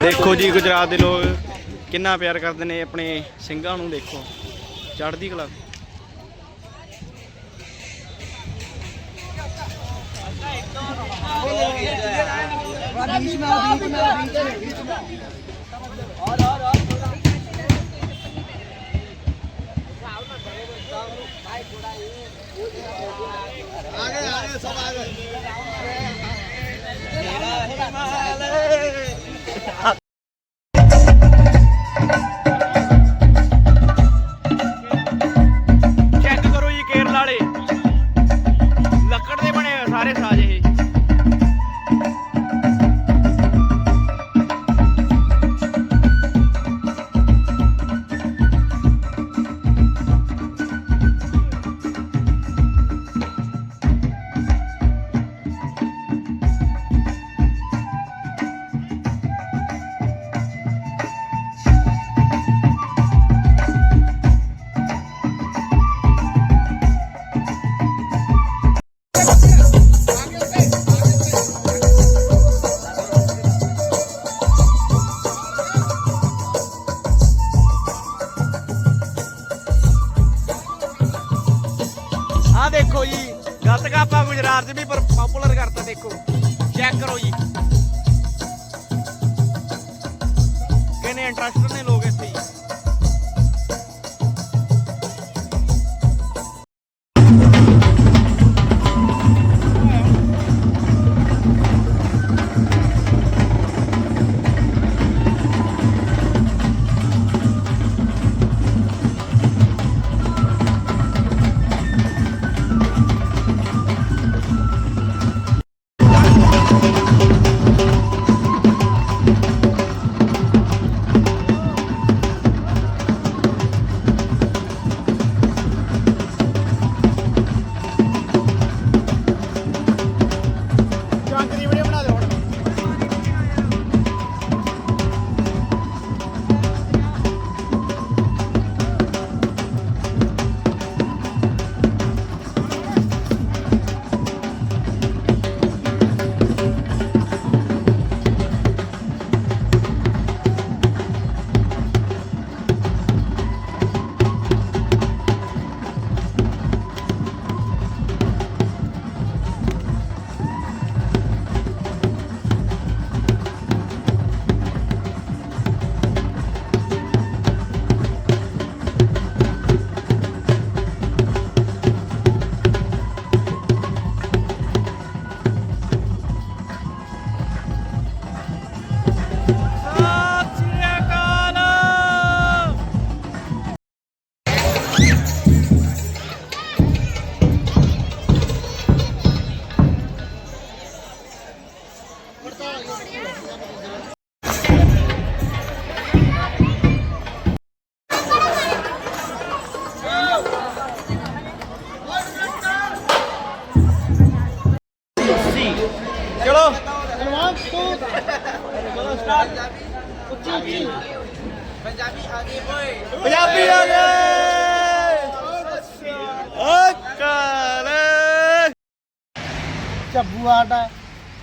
ਦੇਖੋ ਜੀ ਗੁਜਰਾਤ ਦੇ ਲੋਕ ਕਿੰਨਾ ਪਿਆਰ ਕਰਦੇ ਨੇ ਆਪਣੇ ਸਿੰਘਾਂ ਨੂੰ ਦੇਖੋ। ਚੜ੍ਹਦੀ ਕਲਾ। ਚੈੱਕ ਕਿੰਨੇ ਇੰਟਰਸਟਡ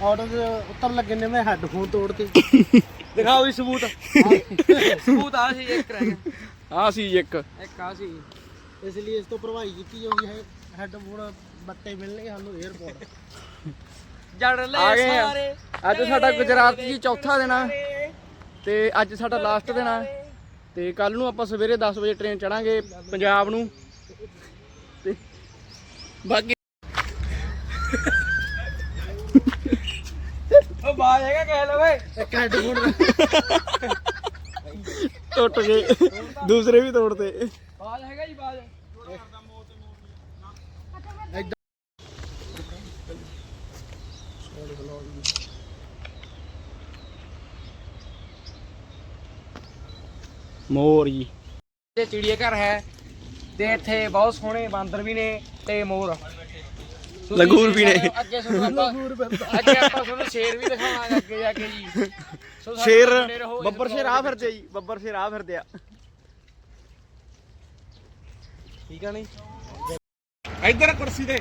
ਆਟੋ ਦੇ ਉੱਤਰ ਲੱਗੇ ਨੇ ਮੈਂ ਹੈੱਡਫੋਨ ਤੋੜਤੇ ਦਿਖਾਓ ਜੀ ਸਬੂਤ। ਸਬੂਤ ਆ ਸੀ ਇੱਕ ਰਹਿ ਗਿਆ। ਆ ਸੀ ਇੱਕ। ਇੱਕ ਆ ਸੀ। ਇਸ ਲਈ ਇਸ ਤੋਂ ਭਰਵਾਈ ਕੀਤੀ ਜਾਊਗੀ ਹੈ। ਹੈੱਡਫੋਨ ਬੱਟੇ ਮਿਲਣਗੇ ਸਾਨੂੰ 에어ਪੋਰਟ ਜੜ ਲੈ ਆ ਗਏ ਆ। ਸਾਰੇ। ਅੱਜ ਸਾਡਾ ਗੁਜਰਾਤ ਜੀ ਚੌਥਾ ਦਿਨ ਆ। ਤੇ ਅੱਜ ਸਾਡਾ ਲਾਸਟ ਦਿਨ ਆ। ਤੇ ਕੱਲ ਨੂੰ ਆਪਾਂ ਸਵੇਰੇ 10 ਵਜੇ ਟ੍ਰੇਨ ਚੜਾਂਗੇ ਪੰਜਾਬ ਨੂੰ। ਤੇ ਬਾਕੀ ਉਹ ਬਾਜ ਹੈਗਾ ਕਹਿ ਟੁੱਟ ਗਏ ਦੂਸਰੇ ਵੀ ਤੋੜਤੇ। ਬਾਜ ਹੈਗਾ ਜੀ ਬਾਜ ਮੋਰ ਜੀ। ਤੇ ਚਿੜੀਆ ਘਰ ਹੈ ਤੇ ਇੱਥੇ ਬਹੁਤ ਸੋਹਣੇ ਬਾਂਦਰ ਵੀ ਨੇ ਤੇ ਮੋਰ। ਲੰਗੂਰ ਵੀ ਨੇ। ਅੱਗੇ ਤੁਹਾਨੂੰ ਆਪਾਂ ਅੱਗੇ ਆਪਾਂ ਤੁਹਾਨੂੰ ਸ਼ੇਰ ਵੀ ਦਿਖਾਵਾਂਗੇ ਅੱਗੇ ਜਾ ਕੇ ਜੀ। ਸੋ ਸਾਡੇ ਸ਼ੇਰ ਨਾਲ ਬਣੇ ਰਹੋ ਇਸ ਬੱਬਰ ਸ਼ੇਰ ਆ ਫਿਰਦੇ ਜੀ ਬੱਬਰ ਸ਼ੇਰ ਆ ਫਿਰਦੇ ਆ। ਠੀਕ ਆ ਨਹੀਂ? ਇੱਧਰ ਕੁਰਸੀ ਤੇ।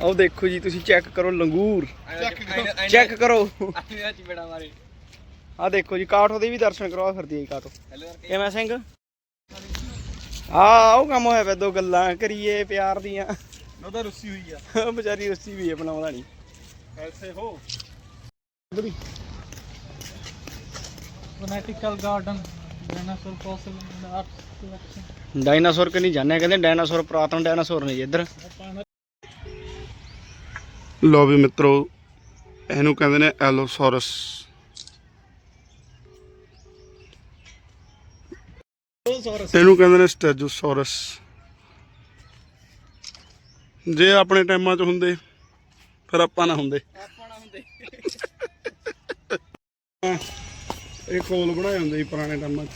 ਆਓ ਦੇਖੋ ਜੀ ਤੁਸੀਂ ਚੈੱਕ ਕਰੋ ਲੰਗੂਰ। ਚੈੱਕ ਚੈੱਕ ਕਰੋ। ਵਿੱਚ ਬੇੜਾ ਮਾਰੇ। ਆ ਦੇਖੋ ਜੀ ਕਾਠੋ ਦੇ ਵੀ ਦਰਸ਼ਨ ਕਰਵਾ ਫਿਰਦੀ ਹੈ ਜੀ ਕਾਠੋ। ਕਿਵੇਂ ਸਿੰਘ? ਆ ਉਹ ਕੰਮ ਹੋਇਆ ਪਿਆ ਦੋ ਗੱਲਾਂ ਕਰੀਏ ਪਿਆਰ ਦੀਆਂ। ਉਹਦਾ ਰੁੱਸੀ ਹੋਈ ਆ। ਵਿਚਾਰੀ ਰੱਸੀ ਵੀ ਹੈ ਬਣਾਉਂਦਾ ਨਹੀਂ ਐਸੇ ਹੋ। Botanical garden dinosaur fossil in art collection dinosaur ਕਿ ਨਹੀਂ ਜਾਣਿਆ? ਕਹਿੰਦੇ ਡਾਇਨਾਸੌਰ ਪੁਰਾਤਨ ਡਾਇਨਾਸੌਰ ਨੇ ਜੀ ਇੱਧਰ। ਲੋ ਵੀ ਮਿੱਤਰੋ ਇਹਨੂੰ ਕਹਿੰਦੇ ਨੇ ਐਲੋਸੌਰਸ ਇਹਨੂੰ ਕਹਿੰਦੇ ਨੇ ਸਟੈਜੋਸੌਰਸ ਜੇ ਆਪਣੇ ਟਾਈਮਾਂ 'ਚ ਹੁੰਦੇ ਫਿਰ ਆਪਾਂ ਨਾ ਹੁੰਦੇ। ਆਪਾਂ ਨਾ ਹੁੰਦੇ। ਇਹ ਕੋਲ ਬਣਾਏ ਹੁੰਦੇ ਸੀ ਪੁਰਾਣੇ ਟਾਈਮਾਂ 'ਚ।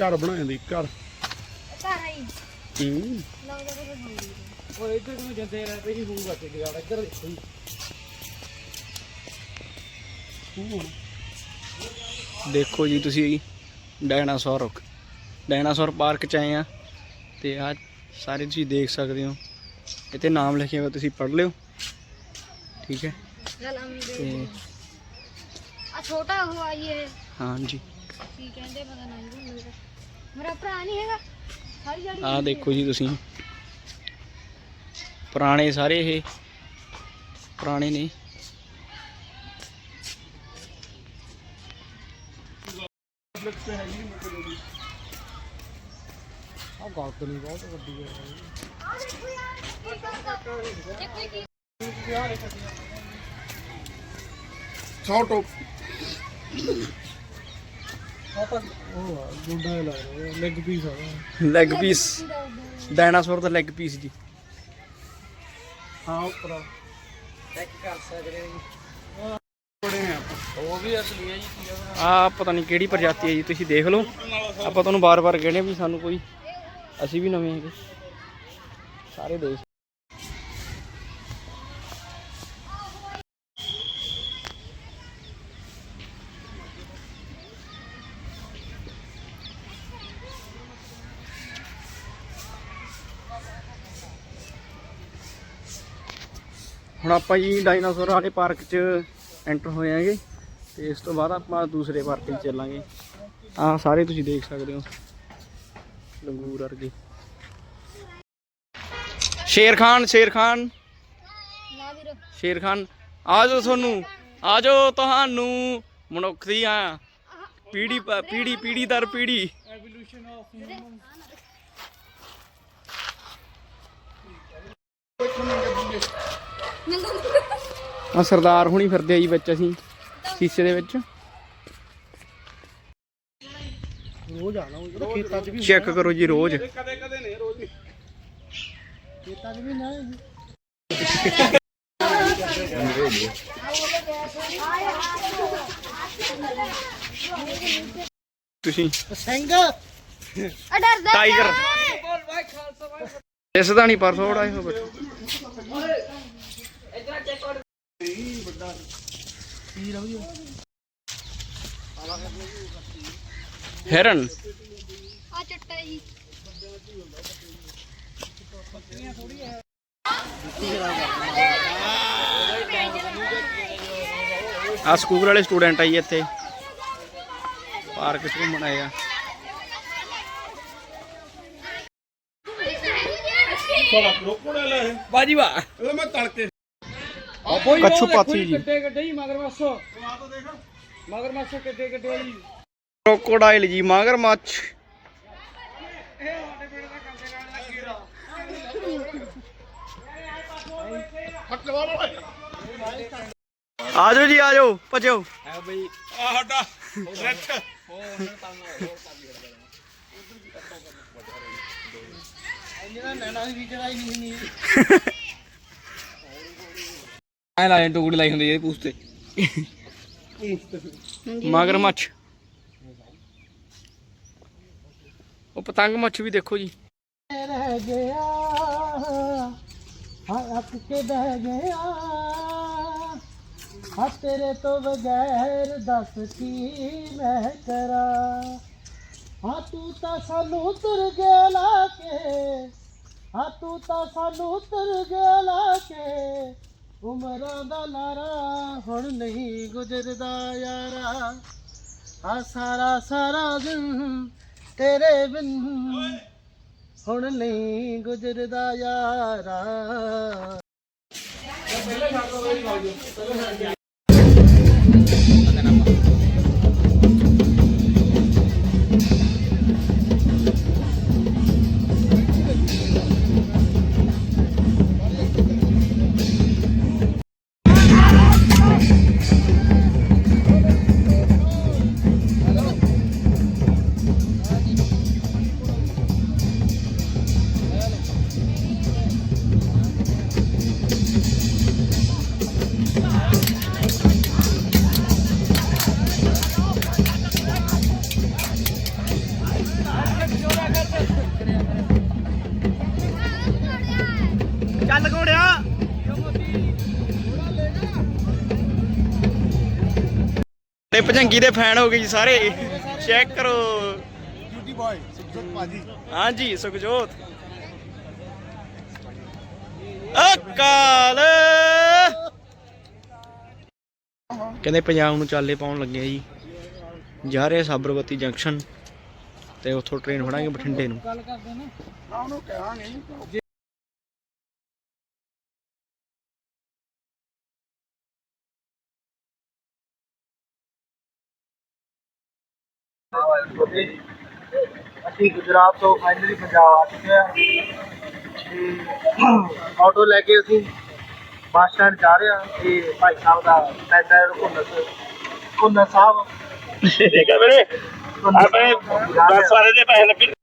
ਘਰ ਬਣਾਏ ਹੁੰਦੇ ਸੀ, ਘਰ। ਹੂੰ। ਉਹ ਇੱਧਰ ਨੂੰ ਜਾਂਦੇ ਰਹੇ ਤੇ ਹੀ ਹੋਊਗਾ ਤੇ ਗਾੜ ਇੱਧਰ ਦੇਖੋ ਜੀ। ਦੇਖੋ ਜੀ ਤੁਸੀਂ ਡਾਇਨਾਸੌਰ ਡਾਇਨਾਸੌਰ ਪਾਰਕ ਚ ਆਏ ਆ ਤੇ ਆ ਸਾਰੇ ਤੁਸੀਂ ਦੇਖ ਸਕਦੇ ਹੋ। ਇੱਥੇ ਨਾਮ ਲਿਖਿਆ ਹੋਇਆ ਤੁਸੀਂ ਪੜ੍ਹ ਲਿਓ। ਠੀਕ ਹੈ। ਤੇ ਆ ਛੋਟਾ ਹੁਆ ਇਹ। ਹਾਂਜੀ। ਕੀ ਕਹਿੰਦੇ ਪਤਾ ਨਹੀਂ ਮੇਰਾ ਮੇਰਾ ਭਰਾ ਨਹੀਂ ਹੈਗਾ। ਸਾਰੀ ਜਾੜੀ ਆ ਦੇਖੋ ਜੀ ਤੁਸੀਂ। ਪੁਰਾਣੇ ਸਾਰੇ ਇਹ। ਪੁਰਾਣੇ ਨੇ। ਆ ਗਲਤ ਨਹੀਂ ਬਹੁਤ ਵੱਡੀ ਹੈ। ਛੋਟੋ ਆਪਾਂ ਉਹ ਆ ਗੁੰਡਾ ਜਿਹਾ ਲੱਗ ਰਿਹਾ ਲੈਗ ਪੀਸ ਆ ਲੈਗ ਪੀਸ ਡਾਇਨਾਸੌਰ ਦਾ ਲੈਗ ਪੀਸ ਜੀ। ਹਾਂ ਉੱਪਰ। ਚੈੱਕ ਕਰ ਸਕਦੇ ਹੋ ਉਹ ਵੀ ਅਸਲੀ ਹੈ ਜੀ ਕੀ ਆ ਪਤਾ ਨਹੀਂ ਕਿਹੜੀ ਪ੍ਰਜਾਤੀ ਹੈ ਜੀ ਤੁਸੀਂ ਦੇਖ ਲਓ। ਆਪਾਂ ਤੁਹਾਨੂੰ ਬਾਰ-ਬਾਰ ਕਹਿੰਦੇ ਵੀ ਸਾਨੂੰ ਕੋਈ ਅਸੀਂ ਵੀ ਨਵੇਂ ਹੈਗੇ। ਸਾਰੇ ਦੇਸ਼ ਹੁਣ ਆਪਾਂ ਜੀ ਡਾਇਨਾਸੌਰ ਵਾਲੇ ਪਾਰਕ 'ਚ ਐਂਟਰ ਹੋਏ ਆਂਗੇ ਤੇ ਇਸ ਤੋਂ ਬਾਅਦ ਆਪਾਂ ਦੂਸਰੇ ਪਾਰਕ 'ਚ ਚੱਲਾਂਗੇ। ਆਹ ਸਾਰੇ ਤੁਸੀਂ ਦੇਖ ਸਕਦੇ ਹੋ। ਲੰਗੂਰ ਵਰਗੇ। ਸ਼ੇਰ ਖਾਨ ਸ਼ੇਰ ਖਾਨ। ਨਾ ਵੀਰ। ਸ਼ੇਰ ਖਾਨ ਆ ਜਾਓ ਤੁਹਾਨੂੰ ਆ ਜਾਓ ਤੁਹਾਨੂੰ ਮਨੁੱਖ ਦੀਆਂ ਪੀੜੀ ਪ- ਪੀੜੀ ਪੀੜੀ ਦਰ ਪੀੜੀ। ਆ ਸਰਦਾਰ ਹੁਣੀ ਫਿਰਦੇ ਆ ਜੀ ਵਿੱਚ ਅਸੀਂ ਸ਼ੀਸ਼ੇ ਦੇ ਵਿੱਚ। ਰੋਜ਼ ਆਣਾ ਉਹ ਖੇਤਾਂ 'ਚ ਵੀ ਚੈੱਕ ਕਰੋ ਜੀ ਰੋਜ਼। ਕਦੇ ਕਦੇ ਨਹੀਂ ਰੋਜ਼ ਨਹੀਂ। ਖੇਤਾਂ 'ਚ ਵੀ ਨਾ ਹੈ ਜੀ। ਤੁਸੀਂ? ਸਿੰਘ। ਆ। ਡਰਦਾ ਟਾਈਗਰ ਇਸ ਦਾ ਨਹੀਂ ਪਰਸੋਂ ਉੜਾਏ ਹੋ ਬੈਠੋ ਕੀ ਰਹੀ ਹਿਰਨ। ਆ ਚੱਟਾ ਜੀ ਆ ਸਕੂਲ ਵਾਲੇ ਸਟੂਡੈਂਟ ਆਈ ਇੱਥੇ। ਪਾਰਕ 'ਚ ਘੁੰਮਣ ਆਏ ਆ। ਰੋਕੋੜੇ ਲੈ ਇਹ ਬਾਜੀ ਵਾਹ ਮੈਂ ਤੜਕੇ ਕੱਛੂ ਪਾਥੀ ਜੀ ਕਿੱਡੇ ਕਿੱਡੇ ਹੀ ਮਗਰਮੱਛ ਮਗਰਮੱਛ ਕਿੱਡੇ ਕਿੱਡੇ ਜੀ। ਕ੍ਰੋਕੋਡਾਈਲ ਜੀ ਮਗਰਮੱਛ ਆ ਜਾਓ ਜੀ ਆ ਜਾਓ ਭਜੋ। ਹੈ ਬਈ ਆ ਸਾਡਾ ਰੈਟ ਇਹਨਾਂ ਨੈਣਾ ਦੀ ਵਿਚਾਰਾ ਹੀ ਨਹੀਂ ਨਹੀਂ ਐ ਲਾਏ ਟੁਕੜੀ ਲਾਈ ਹੁੰਦੀ ਇਹ ਪੂਸਤੇ ਮਗਰਮੱਛ ਉਹ ਪਤੰਗ ਮੱਛ ਵੀ ਦੇਖੋ ਜੀ। ਰਹਿ ਗਿਆ ਹਾਂ ਅੱਕ ਕੇ ਬਹਿ ਗਿਆ। ਹਾਂ ਤੇਰੇ ਤੋਂ ਬਗੈਰ ਦੱਸ ਕੀ ਮੈਂ ਕਰਾਂ। ਹਾਂ ਤੂੰ ਤਾਂ ਸਾਨੂੰ ਤੁਰ ਗਿਆ ਲਾ ਕੇ। ਹਾਂ ਤੂੰ ਤਾਂ ਸਾਨੂੰ ਤੁਰ ਗਿਆ ਲਾ ਕੇ। ਉਮਰਾਂ ਦਾ ਲਾਰਾ ਹੁਣ ਨਹੀਂ ਗੁਜ਼ਰਦਾ ਯਾਰਾ। ਆ ਸਾਰਾ ਸਾਰਾ ਦਿਨ ਤੇਰੇ ਬਿਨ ਹੁਣ ਨਹੀਂ ਗੁਜ਼ਰਦਾ ਯਾਰਾ। ਤੇ ਭਜੰਗੀ ਦੇ ਫੈਨ ਹੋ ਗਏ ਜੀ ਸਾਰੇ। ਚੈੱਕ ਕਰੋ। ਬਿਊਟੀ ਬॉय ਸੁਖਜੋਤ ਭਾਜੀ। ਹਾਂਜੀ ਸੁਖਜੋਤ। ਅਕਾਲ। ਕਹਿੰਦੇ ਪੰਜਾਬ ਨੂੰ ਚਾਲੇ ਪਾਉਣ ਲੱਗੇ ਆ ਜੀ। ਜਾ ਰਹੇ ਆ ਸਾਬਰਮਤੀ ਜੰਕਸ਼ਨ ਤੇ ਉੱਥੋਂ ਟ੍ਰੇਨ ਫੜਾਂਗੇ ਬਠਿੰਡੇ ਨੂੰ। ਨਾ। ਉਹਨੂੰ ਕਹਾਂਗੇ ਅਸੀਂ ਗੁਜਰਾਤ ਤੋਂ ਫਾਈਨਲੀ ਪੰਜਾਬ ਆ ਚੁੱਕੇ ਹਾਂ। ਤੇ ਆਟੋ ਲੈ ਕੇ ਅਸੀਂ ਬੱਸ ਸਟੈਂਡ ਜਾ ਰਹੇ ਹਾਂ। ਤੇ ਭਾਈ ਸਾਹਿਬ ਦਾ ਹੈ ਕੁੰਨਰ ਕੁੰਨਰ ਸਾਹਿਬ। ਠੀਕ ਹੈ ਵੀਰੇ। ਆਪਣੇ 10 ਵਾਰੇ ਦੇ ਪੈਸੇ ਲੱਗੇ।